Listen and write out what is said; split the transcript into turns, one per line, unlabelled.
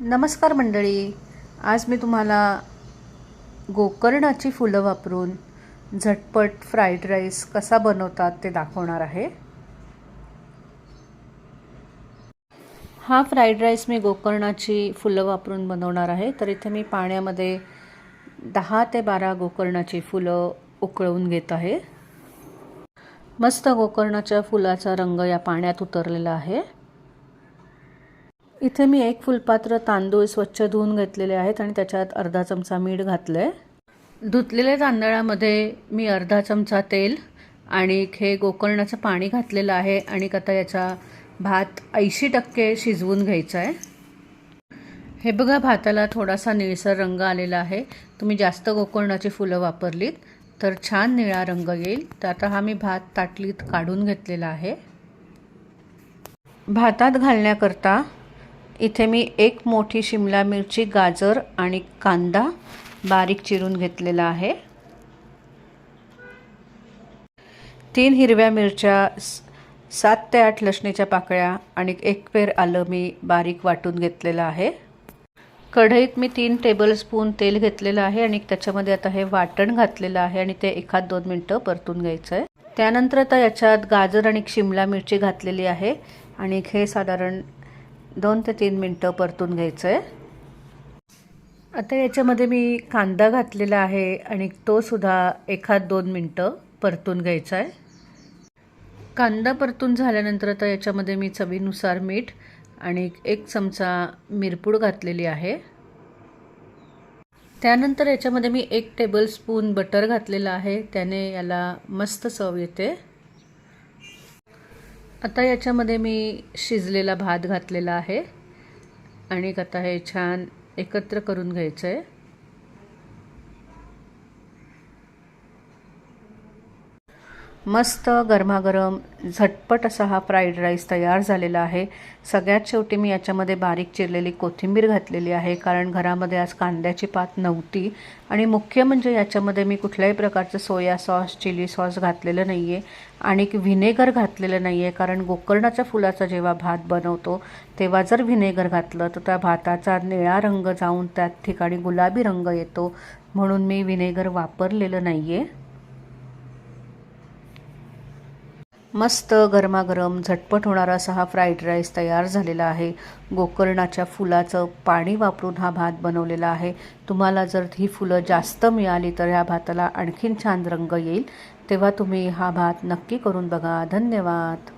नमस्कार मंडळी. आज मी तुम्हाला गोकर्णाची फुलं वापरून झटपट फ्राईड राईस कसा बनवतात ते दाखवणार आहे. हा फ्राईड राईस मी गोकर्णाची फुलं वापरून बनवणार आहे. तर इथे मी पाण्यामध्ये दहा ते बारा गोकर्णाची फुलं उकळवून घेत आहे. मस्त गोकर्णाच्या फुलाचा रंग या पाण्यात उतरलेला आहे. इथे मी एक फुलपात्र तांदूळ स्वच्छ धुवून घेतलेले आहेत आणि त्याच्यात अर्धा चमचा मीठ घातलं आहे धुतलेल्या तांदळामध्ये मी अर्धा चमचा तेल आणि हे गोकर्णाचं पाणी घातलेलं आहे आणि आता याचा भात ऐंशी टक्के शिजवून घ्यायचा आहे हे बघा भाताला थोडासा निळसर रंग आलेला आहे. तुम्ही जास्त गोकर्णाची फुलं वापरलीत तर छान निळा रंग येईल. तर आता हा मी भात ताटलीत काढून घेतलेला आहे. भातात घालण्याकरता इथे मी एक मोठी शिमला मिरची गाजर आणि कांदा बारीक चिरून घेतलेला आहे. तीन हिरव्या मिरच्या सात ते आठ लसणीच्या पाकळ्या आणि एक पेर आलं मी बारीक वाटून घेतलेलं आहे. कढईत मी तीन टेबलस्पून तेल घेतलेलं आहे आणि त्याच्यामध्ये आता हे वाटण घातलेलं आहे आणि ते एखाद दोन मिनटं परतून घ्यायचं आहे त्यानंतर आता याच्यात गाजर आणि शिमला मिरची घातलेली आहे आणि हे साधारण दोन ते तीन मिनटं परतून घ्यायचं आहे आता याच्यामध्ये मी कांदा घातलेला आहे आणि तो सुद्धा एखाद दोन मिनटं परतून घ्यायचा आहे कांदा परतून झाल्यानंतर आता याच्यामध्ये मी चवीनुसार मीठ आणि एक चमचा मिरपूड घातलेली आहे. त्यानंतर याच्यामध्ये मी एक टेबलस्पून बटर घातलेलं आहे. त्याने याला मस्त चव येते. आता याच्यामध्ये मी शिजलेला भात घातलेला आहे. आणि आता हे छान एकत्र करून घ्यायचं आहे मस्त गरमागरम झटपट असा हा फ्राईड राईस तयार झालेला आहे. सगळ्यात शेवटी मी याच्यामध्ये बारीक चिरलेली कोथिंबीर घातलेली आहे कारण घरामध्ये आज कांद्याची पात नव्हती. आणि मुख्य म्हणजे याच्यामध्ये मी कुठल्याही प्रकारचं सोया सॉस चिली सॉस घातलेलं नाही आहे आणि व्हिनेगर घातलेलं नाही आहे कारण गोकर्णाच्या फुलाचा जेव्हा भात बनवतो तेव्हा जर व्हिनेगर घातलं तर त्या भाताचा निळा रंग जाऊन त्या ठिकाणी गुलाबी रंग येतो. म्हणून मी व्हिनेगर वापरलेलं नाही आहे मस्त गरमागरम झटपट होणारा असा हा फ्राईड राईस तयार झालेला आहे. गोकर्णाच्या फुलाचं पाणी वापरून हा भात बनवलेला आहे. तुम्हाला जर ही फुलं जास्त मिळाली तर ह्या भाताला आणखीन छान रंग येईल. तेव्हा तुम्ही हा भात नक्की करून बघा. धन्यवाद.